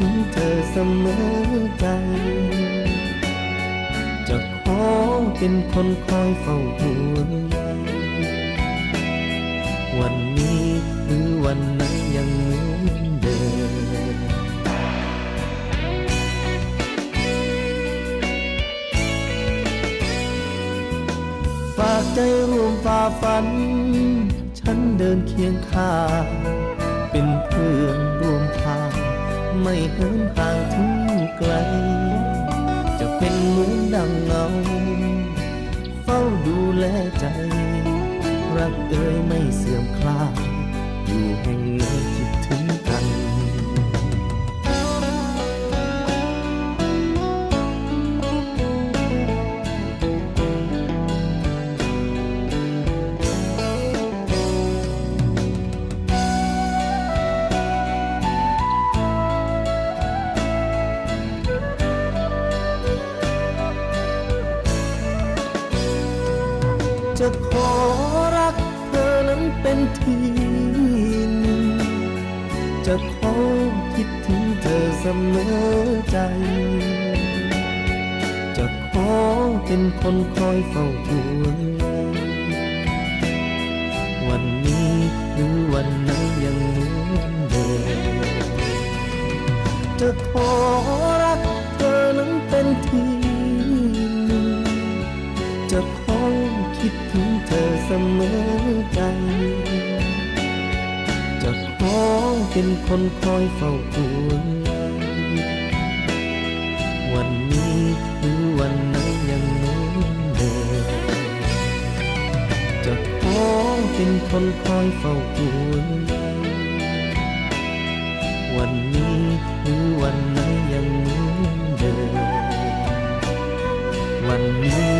ถึงเธอเสมอใจ จะขอเป็นคนคอยเฝ้าห่วงใยวันนี้หรือวันไหนยังเหมือนเดิมฝากใจร่วมฝ่าฟัน ฉันเดินเคียงข้างเป็นเพื่อนร่วมทาง ไม่เหินห่างถึงไกล จะเป็นเหมือนดังเงา เฝ้าดูแลใจ รักเอ่ยไม่เสื่อมคลายอยู่แห่งไหนคิดถึง จะขอรักเธอนั้นเป็นทีหนึ่งจะขอคิดถึงเธอเสมอใจ จะขอเป็นคนคอยเฝ้าห่ววันนี้หรือวันไหนยังเหมือนเดิมจะขอ เธอเสมอใจจะขอเป็นคนคอยเฝ้าห่วงใยวันนี้หรือวันไหนยังเหมือนเดิมจะขอเป็นคนคอยเฝ้าห่วงวันนี้หรือวันไหนยังเหมือนเดิมวันนี้